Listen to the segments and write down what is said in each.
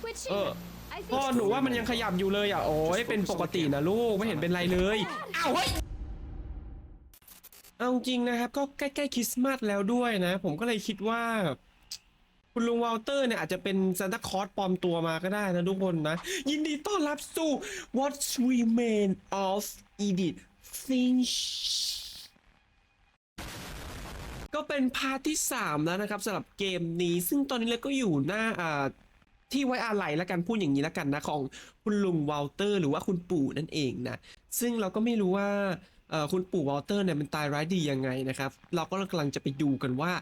twitching. เออ I think พ่อ it's หนูว่ามันยังขยับอยู่เลยอะโอ้ยเป็นปกตินะลูกไม่เห็นเป็นไรเลยอ้าวเฮ้ยเอาจริงนะครับก็ใกล้ๆคริสต์มาสแล้วด้วยนะ ผมก็เลยคิดว่า คุณลุงวอลเตอร์เนี่ยอาจจะเป็นซานตาคลอสปลอมตัวมาก็ได้นะทุกคนนะ ยินดีต้อนรับสู่ What Remain of Edith Finch ก็เป็นพาร์ทที่ 3 แล้วนะครับสำหรับเกมนี้ ซึ่งตอนนี้เราก็อยู่หน้าอ่า ที่ไว้อาลัยแล้วกันพูดอย่างนี้แล้วกันนะของคุณลุงวอลเตอร์ หรือว่าคุณปู่นั่นเองนะซึ่งเราก็ไม่รู้ว่าคุณปู่วอลเตอร์เนี่ยมันตายร้ายดียังไงนะครับ เราก็กำลังจะไปดูกันว่า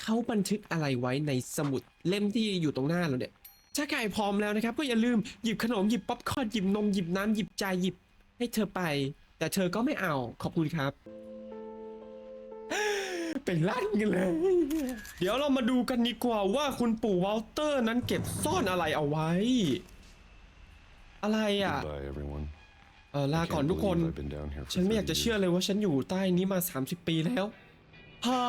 เขาบันทึกอะไรไว้ในสมุดเล่มที่อยู่ตรงหน้าเราเนี่ยถ้าใครพร้อมแล้วนะครับ ก็อย่าลืมหยิบขนมหยิบป๊อปคอร์นหยิบนมหยิบน้ำหยิบใจายหยิบให้เธอไป แต่เธอก็ไม่เอาขอบคุณครับ เป็นลั่นกันเลย เดี๋ยวเรามาดูกันดีกว่าว่าคุณปู่วอลเตอร์นั้นเก็บซ่อนอะไรเอาไว้ อะไรอะ Goodbye, everyone. เออลา I ก่อน can't ทุกคน believe I've been down here for ฉันไม่อยากจะ 30 เชื่อ years. เลยว่าฉันอยู่ใต้นี้มา 30 ปีแล้วฮะ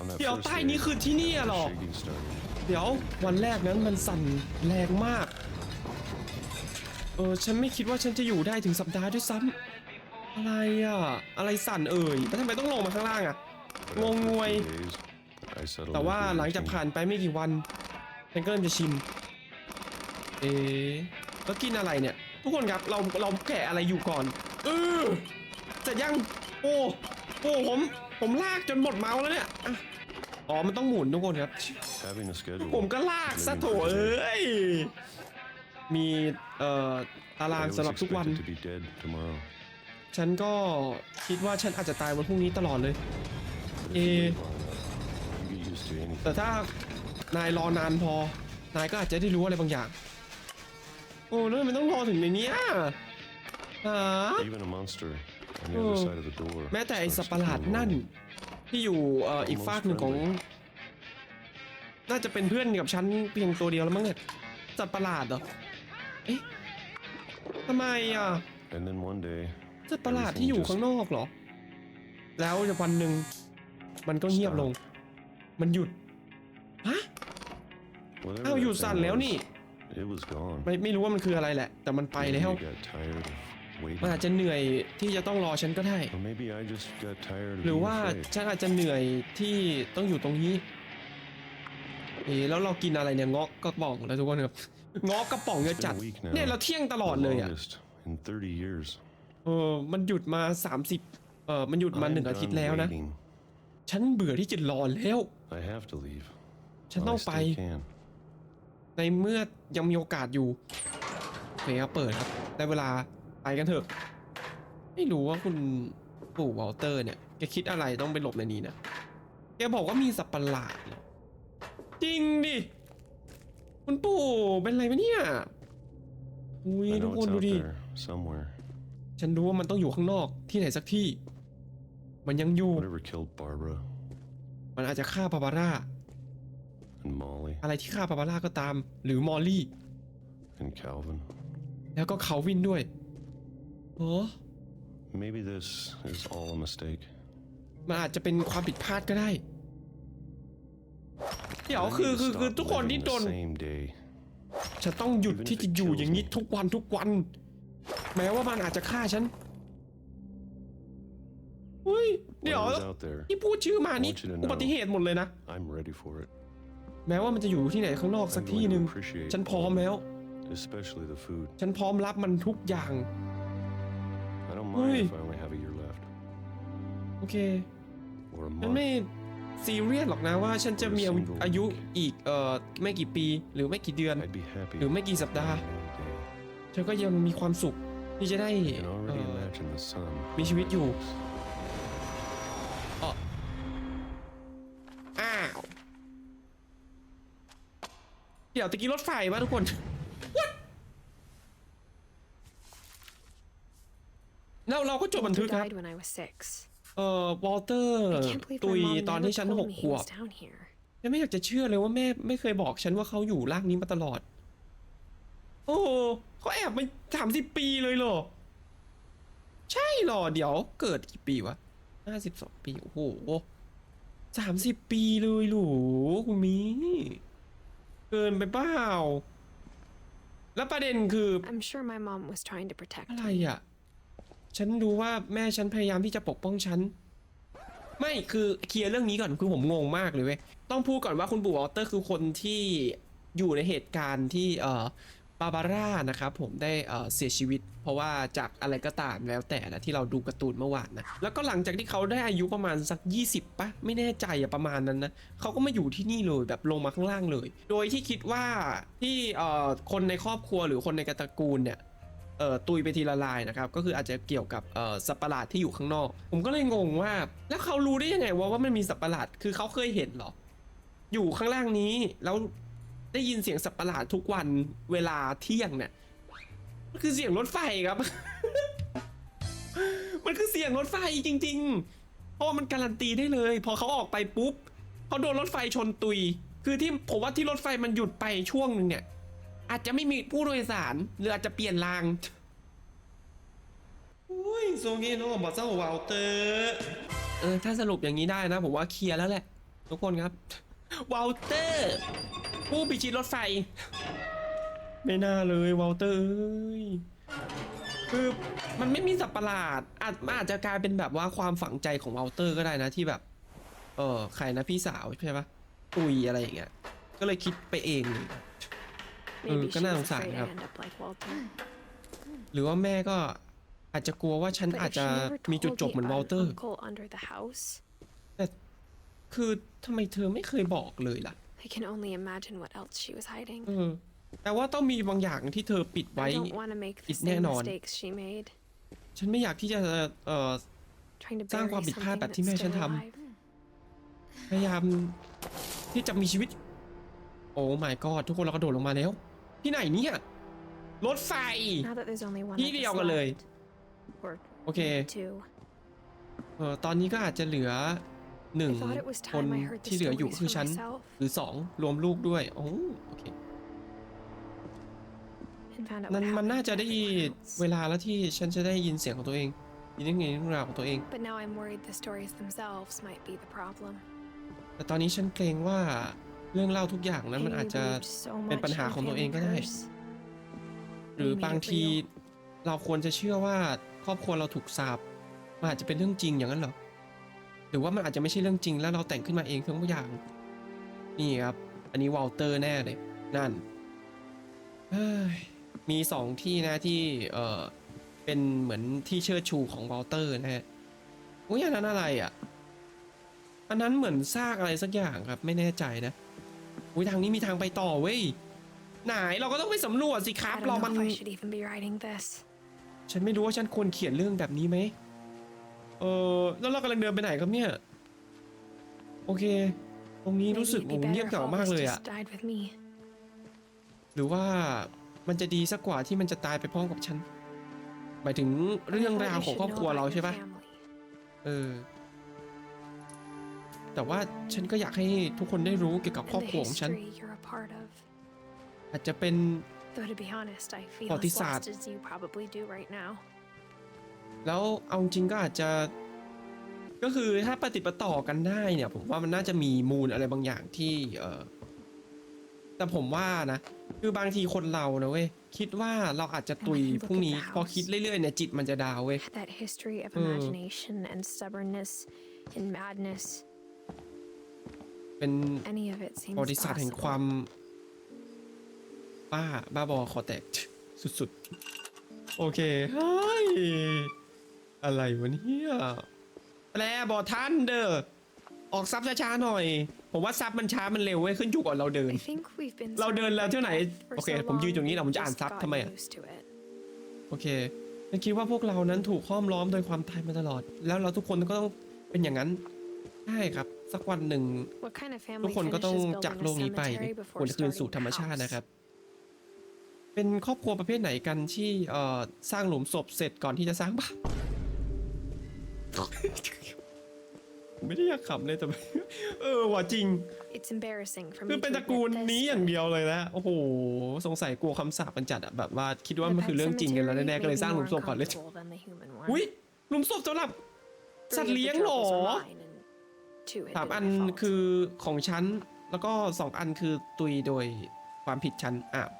On that เดี๋ยว first ใต้ day, นี้คือที่นี่อะเหรอ shaking started. เดี๋ยววันแรกนั้นมันสั่นแรงมาก เออฉันไม่คิดว่าฉันจะอยู่ได้ถึงสัปดาห์ด้วยซ้ำอะไรอะ อะไรสั่นเอ่ยแล้วทำไมต้องลงมาข้างล่างอะ But งงงวย แต่ว่าหลังจากผ่านไปไม่กี่วันฉันก็เริ่มจะชินเอ๊ะแล้วกินอะไรเนี่ย ทุกคนครับเราเราแกะอะไรอยู่ก่อนเออจะยัง โอ้โอ้ผมผมลากจนหมดเมาส์แล้วเนี่ยอ๋อ มันต้องหมุนทุกคนครับ ผมก็ลากซะโถเอ้ย มีเอ่อตารางสำหรับทุกวัน ฉันก็คิดว่าฉันอาจจะตายวันพรุ่งนี้ตลอดเลย But if Eh. you live long enough, you get used to anything. แต่ถ้านายรอนานพอ นายก็อาจจะได้รู้อะไรบางอย่าง โอ้แล้วทำไมันต้องรอถึงในเนี้ยฮะ Even a monster on the Oh. other side of the door. แม้แต่ไอ starts สัต to ว์ประหลาด feel นั่น lonely. ที่อยู่เอ่ออีกฝากหนึ่งของ น่าจะเป็นเพื่อนกับฉันเพียงตัวเดียวแล้วมั้งเนี่ยสัตว์ประหลาดเหรอ เอ๊ะทำไมอะ And then one day, สัตว์ประหลาดที่อยู่ข้างนอกเหรอ แล้ววันหนึ่ง มันก็เงียบลง มันหยุด ฮะ whatever อ้าว that หยุดสั่น thing แล้ว was, นี่ It was gone. ไม่ไม่รู้ว่ามันคืออะไรแหละ แต่มันไป Maybe แล้ว I got tired of waiting. มันอาจจะเหนื่อยที่จะต้องรอฉันก็ได้ Or maybe I just got tired of หรือ being ว่า afraid. ฉันอาจจะเหนื่อยที่ต้องอยู่ตรงนี้ เอ๊ะแล้วเรากินอะไรเนี่ยเงาะกระป๋องแล้วทุกคนครับเงาะกระป๋องจะจัด It's been a week now. เนี่ยเราเที่ยงตลอด The เลยอะ longest in 30 years. เออมันหยุดมา 30เออมันหยุดมา I'm หนึ่งอาทิตย์ done แล้วนะ waiting. ฉันเบื่อที่จะรอแล้ว I have to leave. ฉัน while ต้อ I งไป still can. ในเมื่อยังมีโอกาสอยู่โอเคครับเปิดครับ ได้เวลาไปกันเถอะ ไม่รู้ว่าคุณปู่วอลเตอร์เนี่ยแกคิดอะไรต้องไปหลบในนี้นะแกบอกว่ามีสัตว์ประหลาดเนี่ยจริงดิ คุณปู่เป็นอะไรไหมเนี่ยอุ้ย I ทุก know คน it's ดู out ดิ there somewhere. ฉันรู้ว่ามันต้องอยู่ข้างนอกที่ไหนสักที่ มันยังอยู่ Whatever killed Barbara มันอาจจะฆ่าบาบาร่า and Molly อะไรที่ฆ่าบาบาร่าก็ตาม หรือมอลลี่ and Calvin. แล้วก็เขาวินด้วยโอ้ Maybe this is all a mistake. มันอาจจะเป็นความผิดพลาดก็ได้ เดี๋ยว I need คือ to คือ stop คือทุกคน living ที่ the โดน same day. ฉันต้องหยุด Even if ที่จะ it อยู่ kills อย่างนี้ me. ทุกวันทุกวัน แม้ว่ามันอาจจะฆ่าฉัน เฮ้ย เดี๋ยว Whatever's out there, ที่พูดชื่อมานี่ I want you to know อุบัติเหตุหมดเลยนะ I'm ready for it. แม้ว่ามันจะอยู่ที่ไหนข้างนอกสัก I'm ที่ going หนึ่ง to appreciate ฉันพร้อมแล้ว especially the food. ฉันพร้อมรับมันทุกอย่าง I don't Hey. mind if I only have a year left โอเค or a ฉัน month. ไม่ซีเรียสหรอกนะว่าฉันจะมีอายุ Single อายุอีกเอ่อไม่กี่ปีหรือไม่กี่เดือน I'd be happy หรือไม่กี่สัปดาห์ any day. ฉันก็ยังมีความสุขที่จะได้ I can เอ่ already อ imagine the sun. มีชีวิตอยู่ เดี๋ยวตะกี้รถไฟป่ะทุกคน What? แล้วเราก็จดบันทึก Walter ครับ died when I was six. เอ่อวอลเตอร์ I can't believe ตุ my ย mom ตอน never ที่ฉัน told หก me ข he วบ was down here. ยังไม่อยากจะเชื่อเลยว่าแม่ไม่เคยบอกฉันว่าเขาอยู่ร่างนี้มาตลอด โอ้เขาแอบมาสามสิบปีเลยเหรอ ใช่เหรอ เดี๋ยวเกิดกี่ปีวะห้าสิบสองปี โอ้โหสามสิบปีเลยเหรอคุณมี เกินไปเปล่า แล้วประเด็นคือ I'm sure my mom was trying to protect อะไร me. อะ ฉันรู้ว่าแม่ฉันพยายามที่จะปกป้องฉัน ไม่คือเคลียร์เรื่องนี้ก่อนคือผมงงมากเลยเว้ย ต้องพูดก่อนว่าคุณปู่วอลเตอร์คือคนที่อยู่ในเหตุการณ์ที่เอ่อ บาบาร่านะครับผมได้เสียชีวิต เพราะว่าจากอะไรก็ตามแล้วแต่นะที่เราดูการ์ตูนเมื่อวานนะแล้วก็หลังจากที่เขาได้อายุประมาณสัก 20ปะไม่แน่ใจอะประมาณนั้นนะเขาก็มาอยู่ที่นี่เลยแบบลงมาข้างล่างเลย โดยที่คิดว่าที่คนในครอบครัวหรือคนในตระกูลเนี่ยเอ่อตุยไปทีละลายนะครับก็คืออาจจะเกี่ยวกับเอ่อสัตว์ประหลาดที่อยู่ข้างนอก ผมก็เลยงงว่า แล้วเขารู้ได้ยังไงว่าว่ามันมีสัตว์ประหลาดคือเขาเคยเห็นหรออยู่ข้างล่างนี้แล้ว ได้ยินเสียงสัตว์ประหลาดทุกวันเวลาเที่ยงเนี่ยมันคือเสียงรถไฟครับ มันคือเสียงรถไฟจริง ๆ เพราะว่ามันการันตีได้เลย พอเขาออกไปปุ๊บเขาโดนรถไฟชนตุย คือที่ผมว่าที่รถไฟมันหยุดไปช่วงหนึ่งเนี่ย อาจจะไม่มีผู้โดยสารหรืออาจจะเปลี่ยนรางอุ้ยโซเงโนะบอกเจ้าวาลเตอร์เออถ้าสรุปอย่างนี้ได้นะ ผมว่าเคลียร์แล้วแหละ ทุกคนครับ วาลเตอร์ ผู้พิชิตรถไฟ ไม่น่าเลยวาลเตอร์เอ้ยคือมันไม่มีสัตว์ประหลาดอาจมันอาจจะกลายเป็นแบบว่าความฝังใจของวาลเตอร์ก็ได้นะที่แบบ เออใครนะพี่สาวใช่ปะอุยอะไรอย่างเงี้ยก็เลยคิดไปเองเลย Maybe Ừ, she cái nào was cũng xài afraid hả? I'd end up like Walter. หรือว่าแม่ก็อาจจะกลัวว่าฉัน But อาจ if จะ she never มีจุด told จ me บเหมือน about วอล an เตอร์ uncle under the house, แต่ คือทำไมเธอไม่เคยบอกเลยล่ะ I can only imagine what else she was hiding. เออแต่ว่าต้องมีบางอย่างที่เธอปิดไว้ I don't want to make the Ít same nè nòn. mistakes she made, ฉันไม่อยากที่จะเอ่อ trying to สร้าง bury ความผิดพลาด something แบบ that's ที่แม่ฉัน still ทำ alive. พยายามที่จะมีชีวิต โอ้ my god ทุกคนเรากระโดดลงมาแล้ว ที่ไหนเนี่ย รถไฟ Now that there's only one ที่ of เดียว us กันเลย left, or โอเค two. เออตอนนี้ก็อาจจะเหลือ หนึ่ง I thought it was คน time I heard the ที่เหลืออยู่ stories คือ for ฉัน myself หรือสองรวมลูกด้วย โอ้โอเค and found out มั what นมัน happened น่า to จะได้ everyone else. เวลาแล้วที่ฉันจะได้ยินเสียงของตัวเองยินได้ไงเรื่องราวของตัวเอง But now I'm worried the stories themselves might be the problem. แต่ตอนนี้ฉันเกรงว่าเรื่องเล่าทุกอย่างนั้นมัน Amy อาจจะ believed so เป็น much ปัญหา in ของตัวเอง family ก็ได้ curse. หรือบางทีเราควรจะเชื่อว่าครอบครัวเราถูกสาปมันอาจจะเป็นเรื่องจริงอย่างนั้นเหรอห รือว่ามันอาจจะไม่ใช่เรื่องจริงแล้วเราแต่งขึ้นมาเองทั้งอย่าง นี่ครับ อันนี้วอลเตอร์แน่เลย นั่นเฮ้ยมีสองที่นะที่เออเป็นเหมือนที่เชิดชูของวอลเตอร์นะฮะอุ้ยอันนั้นอะไรอะ อันนั้นเหมือนซากอะไรสักอย่างครับ ไม่แน่ใจนะอุ้ยทางนี้มีทางไปต่อเว้ยไหนเราก็ต้องไปสำรวจสิครับ I เรา don't มัน know if I should even be writing this. ฉันไม่รู้ว่าฉันควรเขียนเรื่องแบบนี้ไหมเออแล้วเรากำลังเดินไปไหนครับเนี่ย โอเค ตรงนี้ Maybe รู้สึก it'd โอ้ be โหเงียบ better เห if งา all มาก this เลยอะ just died with me. หรือว่ามันจะดีสักกว่าที่มันจะตายไปพร้อมกับฉัน หมายถึง But I เรื่อง thought ราว you ของ should ครอบ know ครัว about เรา your ใช่ปะ family. เออ แต่ว่าฉันก็อยากให้ทุกคนได้รู้เกี่ยวกับ And ครอบ the ครัวของฉัน history you're a part of. อาจจะเป็น Though to be honest, I feel ประวัติ as ศาสตร์ แล้วเอาจริงก็อาจจะ ก็คือถ้าปฏิดประต่อกันได้เนี่ย ผมว่ามันน่าจะมีมูลอะไรบางอย่างที่เออแต่ผมว่านะ คือบางทีคนเรานะเว้ยคิดว่าเราอาจจะตุย And when you look พรุ่งนี้ at the พอคิดเรื่อยๆเนี่ยจิตมันจะดาวเว้ย That history of Mm. imagination and stubbornness and madness, เป็น any of it seems ประวัติศาสตร์แห่ง possible. ความ บ้า บ้าบอคอแตกสุดๆ โอเคเฮ้ยอะไรวะเนี่ยแปลบอท่านเด้อออกซับช้าๆหน่อย ผมว่าซับมันช้ามันเร็วเว้ยขึ้นอยู่ก่อนเราเดิน I think we've been เราเดิน surrounded แล้ว by เที่ยวไหน death for โอเค so ผมยืน long, ตรงนี้นะผม we've จะอ่าน just ซับ gotten ทำไมอะ used to it. โอเคฉันคิดว่าพวกเรานั้นถูกห้อมล้อมโดยความตายมาตลอด แล้วเราทุกคนก็ต้องเป็นอย่างนั้นใช่ครับ สักวันหนึ่ง What kind of ทุก family คนก็ต้อง finishes จาก building โล a กนี้ไป cemetery ควร before คืนสู่ starting ธรรม a ชาติ house? นะครับ เป็นครอบครัวประเภทไหนกันที่เอ่อสร้างหลุมศพเสร็จก่อนที่จะสร้างบ้านผมไม่ได้อยากขำเลยแต่เออว่ะจริง It's embarrassing for คือ me เป็น to ตระกูล admit นี้ this, อย่าง but เดียวเลยนะ โอ้โห สงสัยกลัวคำสาปมันจัดอะแบบว่าคิดว่า the มัน pet คือเรื่องจริงกันแล้ว cemetery แน่ๆก็ may เลย be สร้างหลุม more ศพก่อนเลย uncomfortable than the human one. อุ้ยหลุมศพสำหรับ Three สัต of ว์ the เลี้ยงเหรอ troubles are mine and two had สาม been อัน my fault. คือของฉัน แล้วก็สองอันคือตุยโดยความผิดฉันอ้าว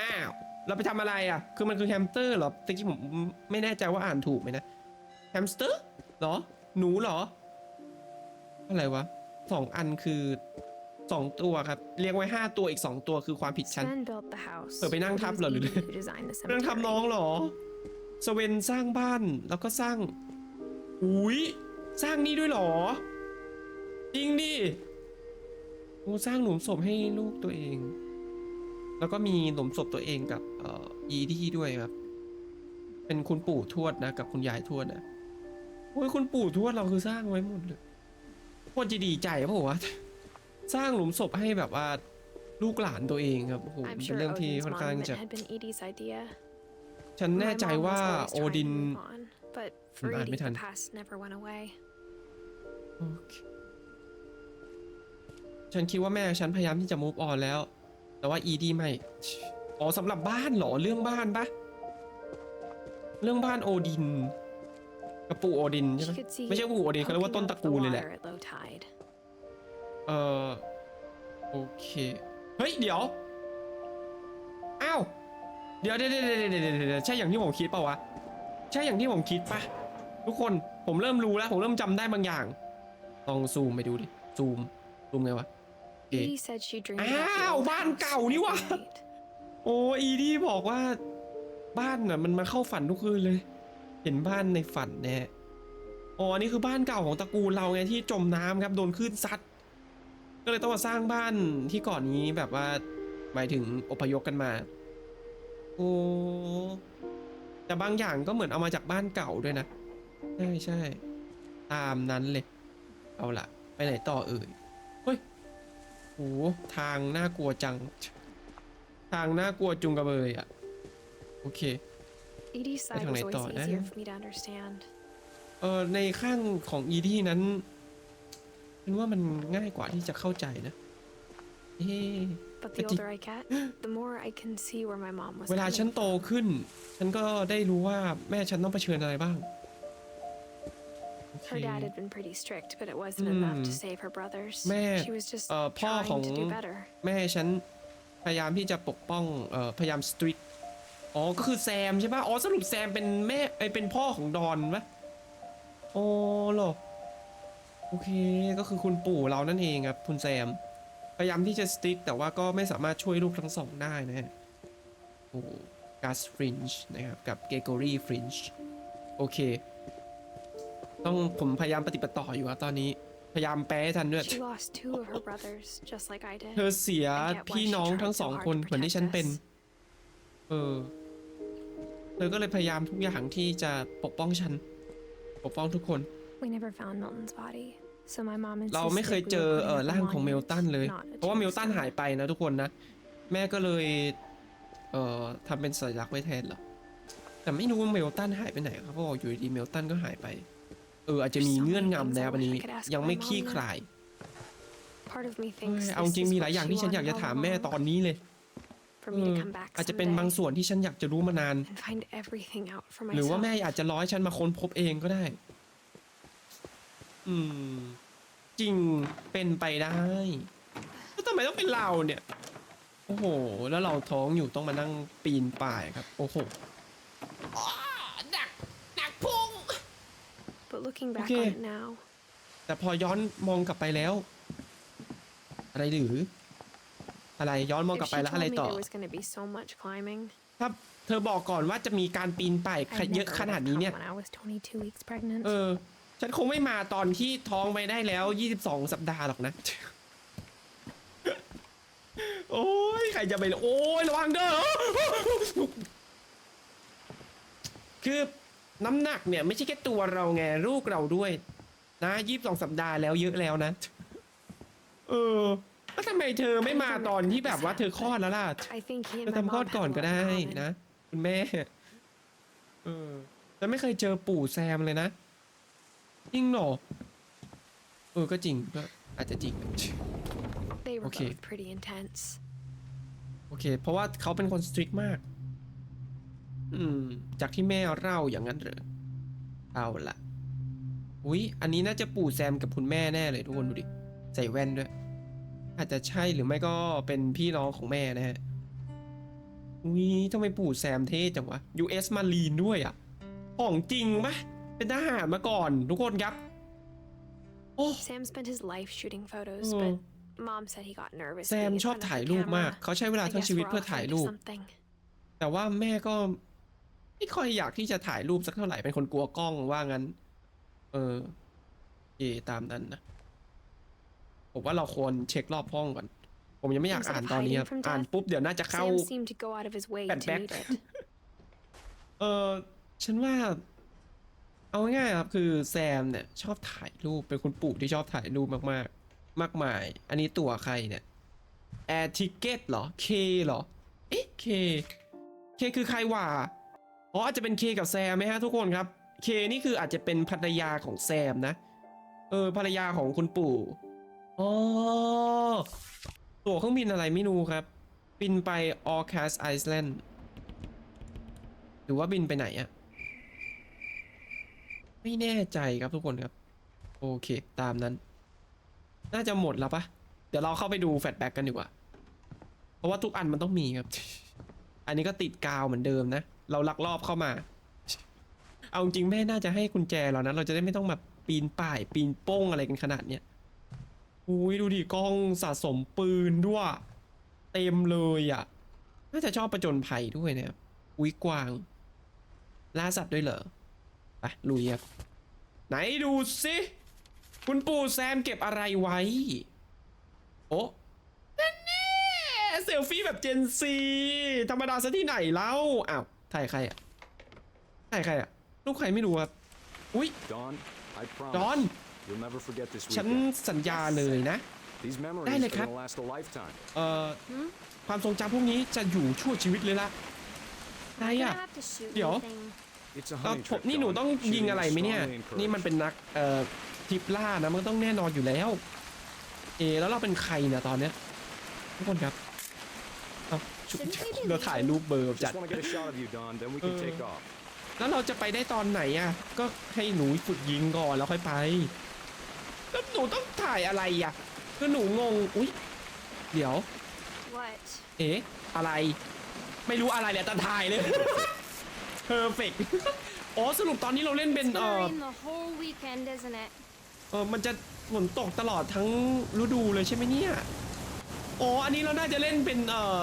อ้าว เราไปทำอะไรอะ คือมันคือแฮมสเตอร์เหรอตะกี้ผมไม่แน่ใจว่าอ่านถูกไหมนะแฮมสเตอร์เหรอ หนูเหรอ อะไรวะสองอันคือสองตัวครับ เรียงไว้ห้าตัวอีกสองตัวคือความผิดฉัน Sven built the house. เออไปนั่งทับเหรอหรือ It was Edie who designed the เรื่อง cemetery. ทำน้องเหรอสเวนสร้างบ้านแล้วก็สร้างอุ้ยสร้างนี่ด้วยเหรอ จริงดิโอ้สร้างหลุมศพให้ลูกตัวเอง แล้วก็มีหลุมศพตัวเองกับเอ่ออีดี้ด้วยครับ เป็นคุณปู่ทวดนะกับคุณยายทวดนะโอ้ยคุณปู่ทวดเราคือสร้างไว้หมดเลยโคตรจะดีใจป่าวะสร้างหลุมศพให้แบบว่าลูกหลานตัวเองครับโอ้โห I'm เป็น sure เรื่องที่ Odin's ค่อนข้าง monument จะ had been Edie's idea. ฉันแน่ใจ My mom was ว่า always โอ trying to ดิน move on, but for Ah, Edie, ไม่ทัน the past never went away. โอเคฉันคิดว่าแม่ฉันพยายามที่จะ move on แล้ว แต่ว่าอีดีไม่ อ๋อสำหรับบ้านเหรอ เรื่องบ้านปะเรื่องบ้านโอดินกับปู่โอดินใช่ไหม She could see ไม่ใช่ปู่โอดินเขาเรียกว่า poking ต้น out ตระ of the กูลเลยแหละ water at low tide. เออโอเค เฮ้ย เดี๋ยว อ้าวเดี๋ยวเดี๋ยวเดี๋ยวเดี๋ยวเดี๋ยวเดี๋ยวเดี๋ยวใช่อย่างที่ผมคิดเปล่าวะ ใช่อย่างที่ผมคิดปะทุกคน ผมเริ่มรู้แล้ว ผมเริ่มจำได้บางอย่าง ลองซูมไปดูดิ ซูม ซูมไงวะ โอเค Edie said she dreamed Ow, about the old บ้าน house เก่านี่ every วะ night. โอ้อีดี้บอกว่า บ้านน่ะ มันมาเข้าฝันทุกคืนเลย เห็นบ้านในฝันแน่อ๋ออันนี่คือบ้านเก่าของตระกูลเราไงที่จมน้ำครับโดนคลื่นซัดก็เลยต้องมาสร้างบ้านที่ก่อนนี้แบบว่าหมายถึงอพยพกันมา โอ้แต่บางอย่างก็เหมือนเอามาจากบ้านเก่าด้วยนะใช่ใช่ตามนั้นเลย เอาล่ะไปไหนต่อเอ่ยเฮ้ยโหทางน่ากลัวจัง ทางน่ากลัวจุงกระเบยอะ โอเค Edie's side thằng was này always tỏi đấy. easier for me to understand. เออในข้างของอีดี้นั้นเป็นว่ามันง่ายกว่าที่จะเข้าใจนะเอ๊ะ But the But the- older I get, the more I can see where my mom was เวลาฉัน coming โต from. ขึ้น ฉันก็ได้รู้ว่าแม่ฉันต้องเผชิญอะไรบ้าง โอเค Her dad had been pretty strict, but it wasn't enough to Hmm. save her brothers. Mẹ, She was just ờ, พ่อของ trying to do better. แม่ฉันพยายามที่จะปกป้องเอ่อพยายามสตรีทอ๋อก็คือแซมใช่ปะอ๋อสรุปแซมเป็นแม่เอ้ยเป็นพ่อของดอนปะโอ้เหรอโอเคก็คือคุณปู่เรานั่นเองครับคุณแซม พยายามที่จะสติ๊กแต่ว่าก็ไม่สามารถช่วยลูกทั้งสองได้นะฮะโอ้กัสฟรินช์นะครับกับเกโกรีฟรินช์โอเค ต้องผมพยายามปฏิบัติต่ออยู่ครับตอนนี้พยายามแปลให้ทันด้วย She lost two of her brothers, just like I เธ did. อเสีย I get why พี่ she น้อง tried ทั้ง so สอง hard คน to เหมือนที่ protect ฉันเป็น us. เออ เธอก็เลยพยายามทุกอย่างที่จะปกป้องฉัน ปกป้องทุกคน We never found Milton's body, so my mom เรา insisted ไม่เคย we เจ were อ putting เออ up a ร่างของเมลตัน monument, เลย not a เพราะว่าเมลตัน tombstone. หายไปนะทุกคนนะ แม่ก็เลย เอ่อทำเป็นสัญลักษณ์ไว้แทนเหรอ แต่ไม่รู้ว่าเมลตันหายไปไหนครับเพราะว่าอยู่ดีๆเมลตันก็หายไป เอออาจจะมีเงื่อนงำแล้ววันนี้ยังไม่คลี่คลาย Part of me เอ้ thinks ยเอาจ this ริง is มี what หลายอย่าง she ที่ฉันอยาก wanted จะ all ถามแม่ along, ตอนนี้เลย for เอ me to อ come back อาจจะเป็นบาง someday ส่วนที่ฉันอยากจะรู้มานาน and find everything out for หรือว่า myself. แม่อาจจะร้อยฉันมาค้นพบเองก็ได้ อืม จริงเป็นไปได้แล้วทำไมต้องเป็นเราเนี่ย โอ้โห แล้วเราท้องอยู่ต้องมานั่งปีนป่ายครับ โอ้โหอ้าหนักหนักพุง But looking back Okay. on it now, แต่พอย้อนมองกลับไปแล้ว อะไรหรือ อะไรย้อนมอง if กลับ she ไปแล้ว told อะไร me ต่อ there was going to be so much climbing, ถ้าเธอบอกก่อนว่าจะมีการปีนป่าย I เยอะ never ข would นาด have นี้ come เนี่ย when I was 22 weeks pregnant. เออ ฉันคงไม่มาตอนที่ท้องไปได้แล้ว 22 สัปดาห์หรอกนะ โอ้ยใครจะไป โอ้ยระวังเด้อ คือ น้ำหนักเนี่ยไม่ใช่แค่ตัวเราไงลูกเราด้วย นะ22สัปดาห์แล้วเยอะแล้วนะ เออแล้วทำไมเธอไม่มาตอนที่แบบว่าเธอคลอดแล้วล่ะ I think he เธ and อ my ทำคลอ mom ด had ก่อน a ก็ lot in ได้ common. นะ คุณแม่เออแล้วไม่เคยเจอปู่แซมเลยนะจริงเหรอเออก็จริงก็อาจจะจริง They were Okay. both pretty intense. โอเค เพราะว่าเขาเป็นคนสตริกมาก อืม จากที่แม่เล่าอย่างนั้นเหรอเอาละอุ๊ย อันนี้น่าจะปู่แซมกับคุณแม่แน่เลยทุกคนดูดิ ใส่แว่นด้วย อาจจะใช่หรือไม่ก็เป็นพี่น้องของแม่นะฮะออุ้ยทำไมปู่แซมเท่จังวะ US Marine ด้วยอะ ของจริงปะเป็นทหารมาก่อนทุกคนครับ โอ้ Sam spent his life shooting photos, Oh. but mom said he got nervous. แซม being in ชอบ front of ถ่าย the รูปมาก camera. เขาใช้เวลา I ทั้ง guess ชีวิต we're เพื่อ all ถ่าย afraid รู of ป something. แต่ว่าแม่ก็ ไม่ค่อยอยากที่จะถ่ายรูปสักเท่าไหร่เป็นคนกลัวกล้องว่างั้น เออเอตามนั้นนะผมว่าเราควรเช็ครอบห้องก่อน ผมยังไม่อยาก Instead อ่าน of ตอนนี้ครับ hiding from อ่าน death, ปุ๊บเดี๋ยวน่าจะเข้า Sam seemed to go out of his way to Bad back. meet it. เออฉันว่า เอาง่ายๆครับคือแซมเนี่ย ชอบถ่ายรูปเป็นคุณปู่ที่ชอบถ่ายรูปมากๆ มากมาย อันนี้ตัวใครเนี่ยแอร์ทิเกตเหรอเคเหรอเอ๊ะเคเคคือใครวะ อ๋ออาจจะเป็นเคกับแซมไหมฮะทุกคนครับ เคนี่คืออาจจะเป็นภรรยาของแซมนะ เออภรรยาของคุณปู่อ๋อตั๋วเครื่องบินอะไรไม่รู้ครับ บินไป Orcas Island หรือว่าบินไปไหนอะไม่แน่ใจครับทุกคนครับ โอเค ตามนั้น น่าจะหมดแล้วปะเดี๋ยวเราเข้าไปดูแฟลชแบ็กกันดีกว่า เพราะว่าทุกอันมันต้องมีครับ อันนี้ก็ติดกาวเหมือนเดิมนะ เราลักลอบเข้ามา เอาจริงแม่น่าจะให้กุญแจเรานะเราจะได้ไม่ต้องแบบปีนป่าย ปีนโป้งอะไรกันขนาดเนี้ยอุ้ยดูดิกล้องสะสมปืนด้วย เต็มเลยอะ น่าจะชอบประจนภัยด้วยนะครับอุ้ยกวางล่าสัตว์ด้วยเหรอไปลุยครับไหนดูสิคุณปู่แซมเก็บอะไรไว้ โอ้นั่เซลฟี่แบบเจนซี ธรรมดาซะที่ไหนเล่าอ้าว ถ่ายใครอะถ่ายใครอะลูกใครไม่รู้ครับอุ้ย Dawn, I promise. Dawn. You'll never forget this ฉัน weekend. สัญญาเลยนะ These memories ได้เลย are ครับ gonna last a lifetime. เอ่อความทรงจำพวกนี้จะอยู่ชั่วชีวิตเลยละอะไร You're อะ gonna have to shoot เดี๋ยว anything. It's a เอ่อ hunting ผม trip. นี่หนู Dawn. ต้องยิง Shooting อะไร is ไหมเนี่ย strongly นี่มัน encouraged. เป็นนักเอ่อทริปล่านะมันต้องแน่นอนอยู่แล้ว เอแล้วเราเป็นใครเนี่ยตอนเนี้ยทุกคนครับ เอาชุ Shouldn't we be เราถ่ายรูปเบอร์จัด Just want to get a shot of you, Dawn. Then we can Uh, take off. แล้วเราจะไปได้ตอนไหนอะ ก็ให้หนูฝึกยิงก่อนแล้วค่อยไป แล้วหนูต้องถ่ายอะไรอะคือหนูงง อุ๊ย เดี๋ยว What? เอ๊ะ อะไร ไม่รู้อะไรเลยแต่ถ่ายเลย perfect อ๋อสรุปตอนนี้เราเล่นเป็น It's เอ gonna อ rain the whole weekend, isn't it? เออมันจะฝนตกตลอดทั้งฤดูเลยใช่ไหมเนี่ย อ๋อ อันนี้เราน่าจะเล่นเป็นเอ่อ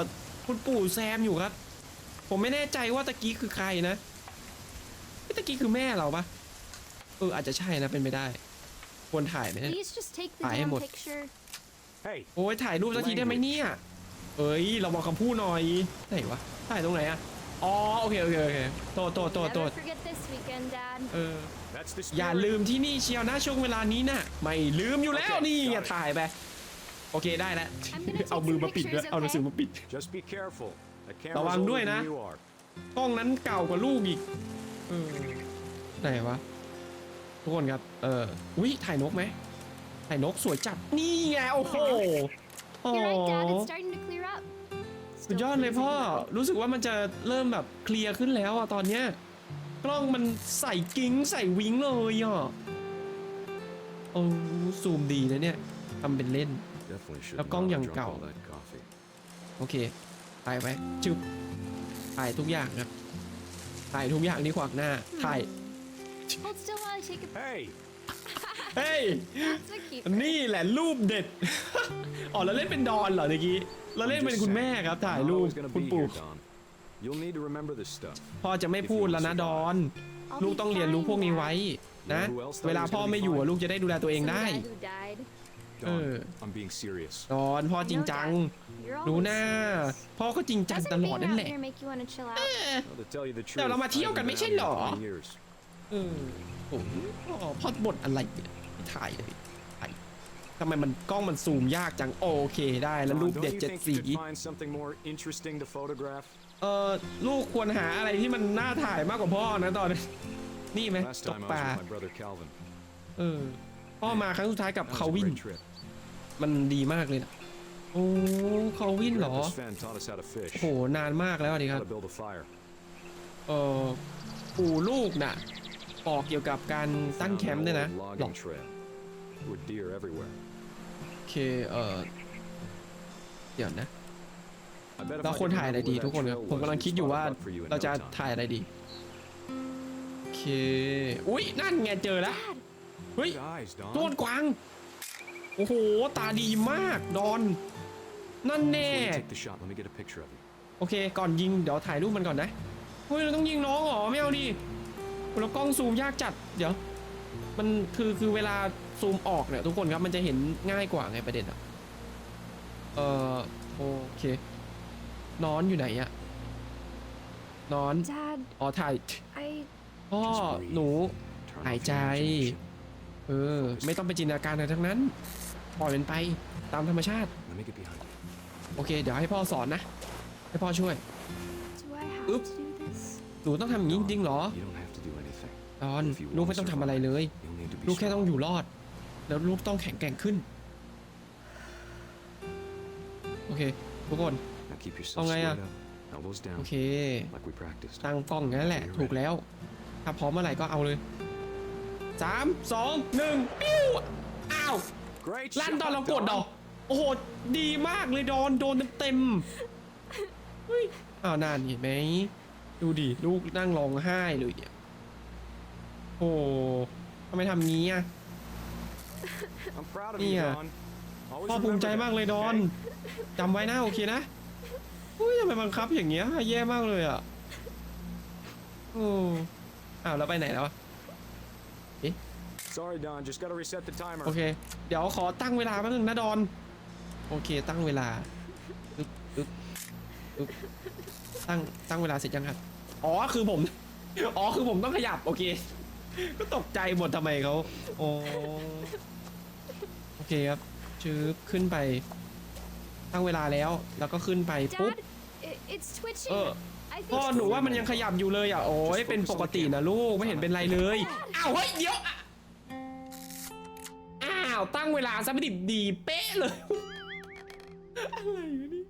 คุณปู่แซมอยู่ครับ ผมไม่แน่ใจว่าตะกี้คือใครนะเอ้ยตะกี้คือแม่เราปะเอออาจจะใช่นะเป็นไปได้ ควรถ่ายไหมเนี่ย Please just take the I am damn what- picture. Hey, โอ้ยถ่ายรูปสักทีได้ไหมเนี่ย เอ้ยเราบอกคำพูดหน่อยไหนวะถ่ายตรงไหนอะอ๋อโอเคโอเคโอเคโทษโทษโทษโท Never ษ forget this weekend, Dad. เออ that's the อย่า spirit. ลืมที่นี่เชียวนะช่วงเวลานี้นะไม่ลืมอยู่แล้วโอเคนี่ไง got it ถ่ายไป โอเคได้แล้ว I'm gonna take เอามือ some มาปิดด้วย pictures, เอาหนังสือ okay? มาปิด Just be careful. That ระวั camera's งด้วย older นะ than you are. กล้องนั้นเก่ากว่าลูกอีกเออไหนวะ ทุกคนครับ เอออุ้ยถ่ายนกไหมถ่ายนกสวยจัด นี่ไง โอ้โหโอ้ You're right, Dad. It's starting to clear up. สุด Still ยอดเลย freezing พ่อ though. รู้สึกว่ามันจะเริ่มแบบเคลียร์ขึ้นแล้วอะตอนเนี้ย กล้องมันใส่กิ้งใส่วิงเลยอะโอ้ซูมดีนะเนี่ยทำเป็นเล่น Definitely should แล้วกล้อง not ยัง have drunk เก่า all that coffee. โอเคถ่ายไว้จึบถ่ายทุกอย่างครับถ่ายทุกอย่างที่ขวางหน้าถ่าย Hold still while I take a. Hey, เฮ้ย That's a keeper. นี่แหละรูปเด็ด อ๋อเราเล่นเป็นดอนเหรอเมื่อกี้ เราเล่นเป็นคุณแม่ครับ ถ่าย I'm รูป always gonna คุณ be ปู่ here, Dawn. You'll need to remember this stuff. พ่อจะไม่พูดแล้วนะดอน I'll ลูก be ต้องเรียนรู้ fine, พวกนี้ไว้ Dad. นะ You know who else thought เวลา he was พ่อ gonna be ไม่อยู่อะ fine? ลูกจะได้ดูแลตัวเอง Some ได้ guy who died. Dawn, Uh. I'm being serious. ดอนพ่อจริงจัง You're รู้ always หน้า serious. พ่อก็จริงจัง Doesn't ต being ลอดนั่น out แหละ here make you want to chill out? Well, to tell you the truth, แต่เรามาเที่ยวกัน I ไม่ haven't ใช่ been เหรอ out here in 20 years. เออโอ้โหพ่อบ่นอะไรเนี่ยไม่ถ่ายเลยถ่ายทำไมมันกล้องมันซูมยากจัง โอเคได้แล้ว Dawn, รูป don't เด็ด you เจ็ด think สี you could find something more interesting to photograph? เออลูกควรหาอะไรที่มันน่าถ่ายมากกว่าพ่อนะตอนนี้นี่ไหม Last ตก time I ปลา was with my brother Calvin. เออ พ่อมาครั้งสุดท้ายกับเขาวิน มันดีมากเลยนะโอ้เขาวินเหรอ โอ้โห นานมากแล้วอันนี้ครับ เออปู่ลูกน่ะบอกเกี่ยวกับการตั้งแคมป์ด้วยนะหรอ logging trail. There were deer everywhere. โอเค เออเดี๋ยวนะเราควรถ่ายอะไรดีทุกคนครับ ผมกำลังคิดอยู่ว่าเราจะถ่ายอะไรดี โอเค อุ้ยนั่นไงเจอแล้ว เฮ้ย Good eyes, Don. โดนกวาง โอ้โห ตาดีมาก ดอน นั่นแน่ Before you take the shot, let me get a picture of you. โอเค ก่อนยิง เดี๋ยวถ่ายรูปมันก่อนนะ เฮ้ย เราต้องยิงน้องเหรอ ไม่เอาดิแล้วกล้องซูมยากจัด เดี๋ยว มันคือคือเวลาซูมออกเนี่ยทุกคนครับ มันจะเห็นง่ายกว่าไงประเด็นอะเออโอเคนอนอยู่ไหนอะนอน Dad, อ๋อถ่าย I พ่อหนู Turn หาย off ใจ your imagination. เออ ไม่ต้องไปจินตนาการอะไรทั้งนั้น ปล่อยมันไปตามธรรมชาติ Let me get behind you. โอเค เดี๋ยวให้พ่อสอนนะ ให้พ่อช่วย Do I have Oops. to do this? หนูต้องทำอย่างนี้จริงๆเหรอ You don't have to do anything. ดอนลูกไม่ต้องทำอะไรเลย You'll need to be ลูกแค่ต้อง strong. อยู่รอด แล้วลูกต้องแข็งแกร่งขึ้น โอเค ทุกคน Now keep yourself เอาไง straight อะ up. Elbows โอ down, เค like we practiced. ตั้งกล้องอย่างนั้นแหละ ถูกแล้ว ถ้าพร้อมเมื่อไหร่ก็เอาเลย สามสองหนึ่งปิ้วอ้าว Great ลั่น shot, ตอนเรากด Don. ดอก โอ้โห ดีมากเลยดอน โดนเต็มๆเฮ้ยอ้าวนานเห็นไหม ดูดิ ลูกนั่งร้องไห้เลยเนี่ยโอ้ทำไมทำงี้อะ I'm proud of นี่ you, อะ Don. Always พ่อภูมิใจ remember มาก that, เลยดอน okay? จำไว้นะโอเคนะอุ้ยทำไมบังคับอย่างเงี้ยแย่มากเลยอะโอ้อ้าวแล้วไปไหนแล้วอะ Sorry, Don. Just gotta reset the timer. โอเค เดี๋ยวขอตั้งเวลาแป๊บนึงนะดอน โอเค ตั้งเวลาปึ๊บปึ๊บปึ๊บตั้ง ตั้งเวลาเสร็จยังครับ อ๋อ คือผม อ๋อ คือผมต้องขยับ โอเค ก็ตกใจหมดทำไมเขาโอ้โอเคครับชืบขึ้นไป ตั้งเวลาแล้ว แล้วก็ขึ้นไปปุ๊บ Dad, it, it's twitching. เออ I think พ่อ it's หนูว่ามันยังขยับอยู่เลยอะ โอ้ยเป็นปกตินะลูก ไม่เห็นเป็นไรเลย อ้าว เฮ้ย เดี๋ยวอะอ้าวตั้งเวลาซะไม่ดิบดีเป๊ะเลย อะไรวะนี่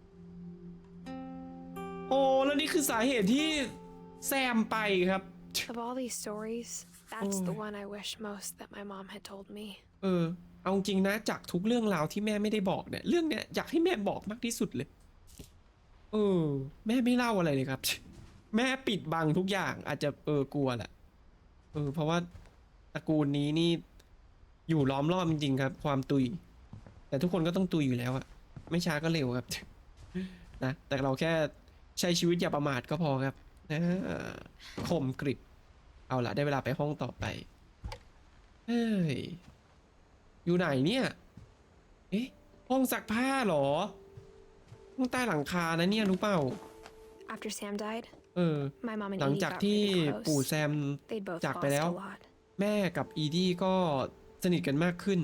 โอ้แล้วนี่คือสาเหตุที่แซมไปครับ of all these stories, that's the Oh. one I wish most that my mom had told me. เออ เอาจริงนะจากทุกเรื่องราวที่แม่ไม่ได้บอกเนี่ย เรื่องเนี้ยอยากให้แม่บอกมากที่สุดเลย เออ แม่ไม่เล่าอะไรเลยครับ แม่ปิดบังทุกอย่างอาจจะเออกลัวแหละ เออ เพราะว่าตระกูลนี้นี่ อยู่ล้อมรอบจริงๆครับ ความตุย แต่ทุกคนก็ต้องตุยอยู่แล้วอะไม่ช้าก็เร็วครับนะแต่เราแค่ใช้ชีวิตอย่าประมาทก็พอครับนะคมกริบ เอาละได้เวลาไปห้องต่อไป เฮ้ย อยู่ไหนเนี่ย เอ๊ะ ห้องซักผ้าเหรอ ห้องใต้หลังคานะเนี่ยรู้เปล่า After Sam died, เออ my mom and หลัง Edie จาก got ที่ really ปู่ close. แซม They'd both จาก lost ไปแล้ว a lot. แม่กับอีดี้ก็ส นิทกันมากขึ้น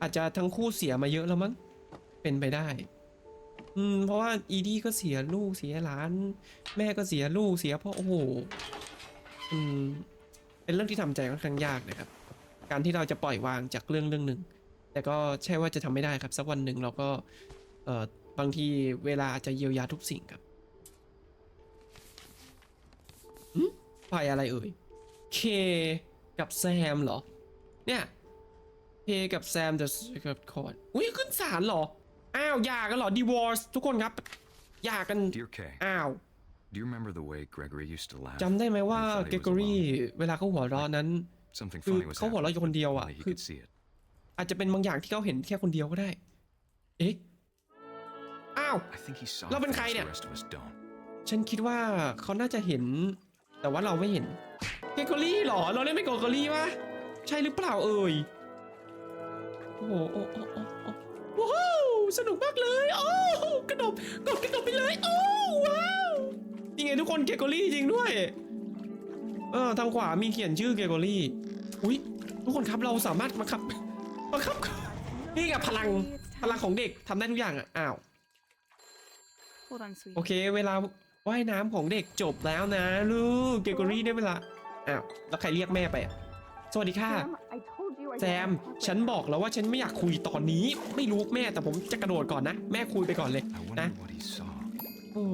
อาจจะทั้งคู่เสียมาเยอะแล้วมั้งเป็นไปได้ อืมเพราะว่าอีดี้ก็เสียลูกเสียหลาน แม่ก็เสียลูกเสียพ่อโอ้โหอืมเป็นเรื่องที่ทำใจค่อนข้างยากนะครับ การที่เราจะปล่อยวางจากเรื่องเรื่องหนึ่ง แต่ก็ใช่ว่าจะทำไม่ได้ครับ สักวันหนึ่งเราก็เอ่อบางทีเวลาอาจจะเยียวยาทุกสิ่งครับหืมไฟอะไรเอ่ยเคกับแซมเหรอ เนี่ยเคกับแซม The Secret Chord อุ้ยขึ้นศาลเหรอ อ้าวหย่ากันเหรอ divorce ทุกคนครับหย่ากัน Dear Kay, อ้าว do you remember the way Gregory used to laugh? จำได้ไหมว่า when he thought เก he เกอ was รี่ alone? เวลาเขาหัวเราะนั้น Something คือ funny was เขาหัวเราะอยู่คนเดียวอะ happening, คือ only he could see it. อาจจะเป็นบางอย่างที่เขาเห็นแค่คนเดียวก็ได้ เอ๊ะ อ้าว I think he saw เราเป็น things ใครเนี่ย the rest of us don't. ฉันคิดว่าเขาน่าจะเห็น แต่ว่าเราไม่เห็นเกเกอรี่เหรอ เราเล่นเป็นเกเกอรี่ปะ ใช่หรือเปล่าเอ่ย โอ้โหโอ้โอ้โอ้โอ้ว้าว สนุกมากเลย โอ้กระโดดกดกระโดดไปเลย โอ้ว้าวนี่ไงทุกคนเกเกอรี่จริงด้วย เออทางขวามีเขียนชื่อเกเกอรี่อุ้ยทุกคนครับเราสามารถมาขับมาขับ นี่กับพลังพลังของเด็กทำได้ทุกอย่างอะอ้าว Hold on, sweetie. โอเค เวลาว่ายน้ำของเด็กจบแล้วนะ ลูกเกเกอรี่ได้เวลาอ้าวแล้วใครเรียกแม่ไปอะ สวัสดีค่ะ แซม ฉันบอกแล้วว่าฉันไม่อยากคุยตอนนี้ ไม่รู้แม่แต่ผมจะกระโดดก่อนนะ แม่คุยไปก่อนเลย I wonder นะ what he saw. โอ้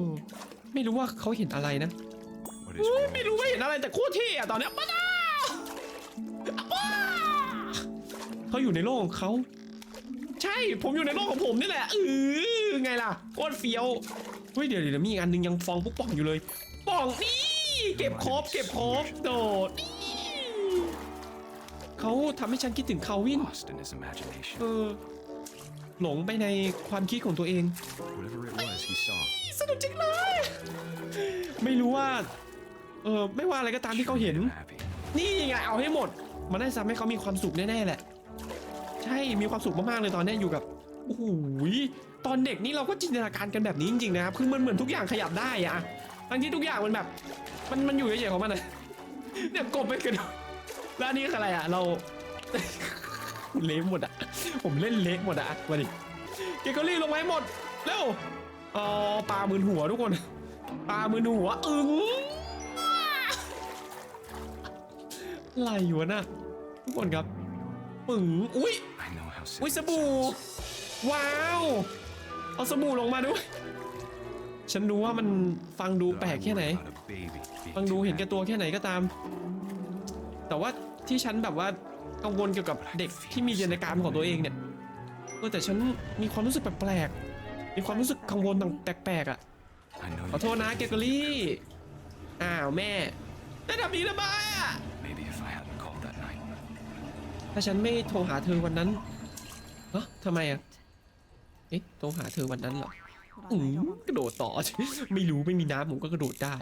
ไม่รู้ว่าเขาเห็นอะไรนะ What เฮ้ย his ไม่รู้ว่าเห็นอะไรแต่โคตรเท่อะตอนเนี้ยป้าดาป้าเขาอยู่ในโลกของเขา ใช่ผมอยู่ในโลกของผมนี่แหละเออไงล่ะโคตรเฟี้ยวเฮ้ยเดี๋ยวเดี๋ยวมีอีกอันหนึงยังฟองปุ๊กป่องอยู่เลย ป่องนี่เก็บครบเก็บครบโดดนี่ เขาทำให้ฉันคิดถึงคาวิน Lost in his imagination. เออ หลงไปในความคิดของตัวเอง Whatever it was he saw. สนุกจริงเลย ไม่รู้ว่า เออไม่ว่าอะไรก็ตามที่เขาเห็น made him happy. นี่ไงเอาให้หมด มันได้ทำให้เขามีความสุขแน่ๆแหละ ใช่มีความสุขมากๆเลยตอนเนี้ยอยู่กับโอ้โหยตอนเด็กนี่เราก็จินตนาการกันแบบนี้จริงๆนะครับคือมันเหมือนทุกอย่างขยับได้อะทั้งที่ทุกอย่างมันแบบ มันมันอยู่เฉยๆของมันอะเนี่ยกบไปกัน แล้วอันนี่คืออะไรอะ เรา เละหมดอะ ผมเล่นเละหมดอะ มาดิ เกเกอรี่ลงไว้หมด เร็วอ๋อปลามืนหัวทุกคน ปลามืนหัวอึ้งอะไรอยู่น่ะทุกคนครับปึ๋งอุ้ยอุ้ยสบู่ ว้าว เอาสบู่ลงมาด้วย ฉันรู้ว่ามันฟังดูแปลกแค่ไหน ฟังดูเห็นแก่ตัวแค่ไหนก็ตาม แต่ว่าที่ฉันแบบว่ากังวลเกี่ยวกับเด็กที่มีจินตนาการของตัวเองเนี่ยเออแต่ฉันมีความรู้สึกแปลกๆมีความรู้สึกกังวลต่างแปลกๆอะ I know ขอ you โทษนะเกเกอรี่อ้าวแม่ได้ทำนี้ทำไมอะ Maybe if I hadn't called that night. ถ้าฉันไม่โทรหาเธอวันนั้นเฮ้ทำไมอะเอ๊ะโทรหาเธอวันนั้นเหรอ Hold อื on, I ม don't want กระโดดต่อ ไม่รู้ไม่มีน้ำผมก็กระโดดได้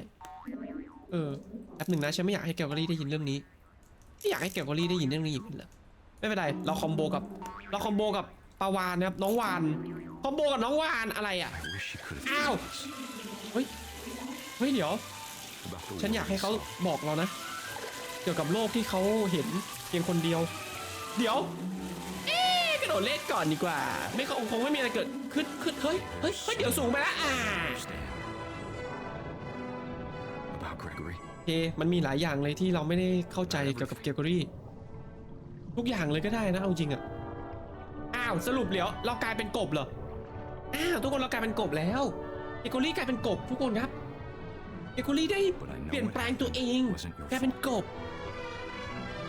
เออแป๊บหนึ่งนะฉันไม่อยากให้แกลกอรี่ได้ยินเรื่องนี้ ไม่อยากให้แกลกอรี่ได้ยินเรื่องนี้อีกเหรอไม่เป็นไร เราคอมโบกับ เราคอมโบกับปาวานนะครับ น้องวาน คอมโบกับน้องวานอะไรอะ I wish she could have Ow. told us เฮ้ย เฮ้ยเดี๋ยว ฉันอยากให้เขาบอกเรานะ เกี่ยวกับโลกที่เขาเห็นเพียงคนเดียว เดี๋ยว เอ๊กระโดดเล่นก่อนดีกว่า ไม่คงคงไม่มีอะไรเกิดขึ้นขึ้นเฮ้ย เฮ้ยเฮ้ยเดี๋ยวสูงไปแล้วอ่า About Gregory. โอเค มันมีหลายอย่างเลยที่เราไม่ได้เข้าใจเกี่ยวกับเกลกอรี่ ทุกอย่างเลยก็ได้นะเอาจริงอะอ้าวสรุปเดี๋ยวเรากลายเป็นกบเหรอ อ้าวทุกคนเรากลายเป็นกบแล้วเกลกอรี่กลายเป็นกบทุกคนครับเกลกอรี่ได้ But I know เปลี่ยน what แปลงตัวเอง wasn't your กลายเป็นกบ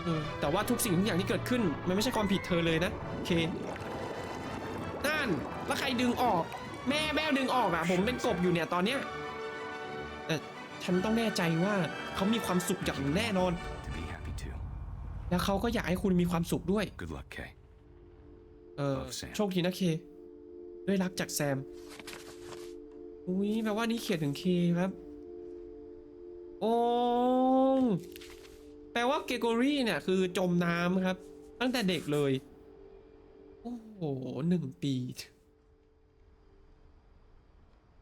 เออแต่ว่าทุกสิ่งทุกอย่างที่เกิดขึ้น มันไม่ใช่ความผิดเธอเลยนะโอเคนั่นแล้วใครดึงออก แม่แม่ดึงออกอะ ผมเป็นกบอยู่เนี่ยตอนเนี้ยแต่ ฉันต้องแน่ใจว่าเขามีความสุขอย่างแน่นอน to be happy too. แล้วเขาก็อยากให้คุณมีความสุขด้วย Good luck, Kay. เออ Love Sam โชคดีนะเค ด้วยรักจากแซม อุ้ยแปลว่านี่เขียนถึงเคครับ โอ้แปลว่าเกโกรี่เนี่ยคือจมน้ำครับ ตั้งแต่เด็กเลย โอ้โหหนึ่งปี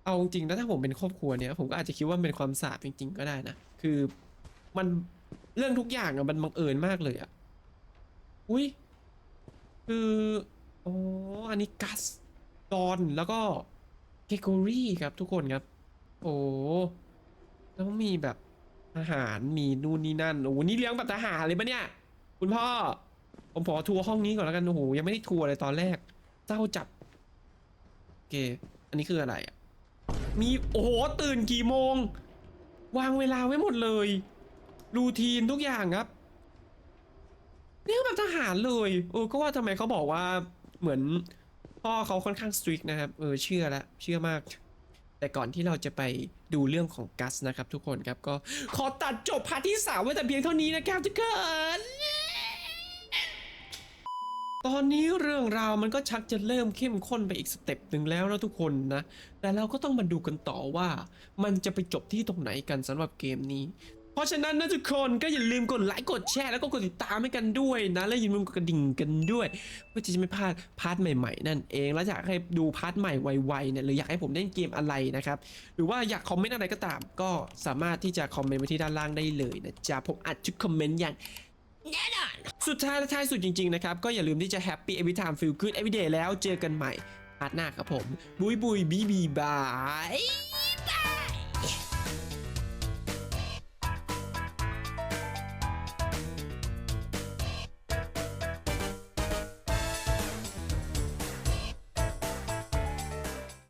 เอาจริงๆนะถ้าผมเป็นครอบครัวเนี่ยผมก็อาจจะคิดว่ามันเป็นความสาปจริง ๆ ก็ได้นะคือมันเรื่องทุกอย่างอะมันบังเอิญมากเลยอะอุ้ยคืออ๋ออันนี้กัสดอนแล้วก็เกโกรี่ครับทุกคนครับ โอ้แล้วมีแบบอาหารมีนู่นนี่นั่นโอ้นี่เลี้ยงแบบทหารเลยปะเนี่ย คุณพ่อ ผมขอทัวร์ห้องนี้ก่อนแล้วกันโอ้โหยังไม่ได้ทัวร์เลยตอนแรกเจ้าจับโอเคอันนี้คืออะไรอะ มีโอ้โหตื่นกี่โมง วางเวลาไว้หมดเลย รูทีนทุกอย่างครับเนี่ยแบบทหารเลยเออก็ว่าทำไมเขาบอกว่าเหมือนพ่อเขาค่อนข้างสตรีกนะครับเออเชื่อละเชื่อมาก แต่ก่อนที่เราจะไปดูเรื่องของกัสนะครับทุกคนครับก็ขอตัดจบพาร์ทที่สามไว้แต่เพียงเท่านี้นะครับทุกคน ตอนนี้เรื่องราวมันก็ชักจะเริ่มเข้มข้นไปอีกสเต็ปหนึ่งแล้วนะทุกคนนะ แต่เราก็ต้องมาดูกันต่อว่า มันจะไปจบที่ตรงไหนกันสำหรับเกมนี้ เพราะฉะนั้นนะทุกคนก็อย่าลืมกดไลค์กดแชร์แล้วก็กดติดตามให้กันด้วยนะ และอย่าลืมกดกระดิ่งกันด้วยเพื่อที่จะไม่พลาดพาร์ทใหม่ๆ นั่นเอง แล้วอยากให้ดูพาร์ทใหม่ไวๆเนี่ยหรืออยากให้ผมเล่นเกมอะไรนะครับหรือว่าอยากคอมเมนต์อะไรก็ตาม ก็สามารถที่จะคอมเมนต์ไว้ที่ด้านล่างได้เลยนะจ๊ะผมอัดทุกคอมเมนต์อย่าง แน่นอน สุดท้ายและท้ายสุดจริง ๆ นะครับ ก็อย่าลืมที่จะ Happy Every Time Feel Good Every Day แล้วเจอกันใหม่พาร์ทหน้าครับผม บุยบุยบีบีบาย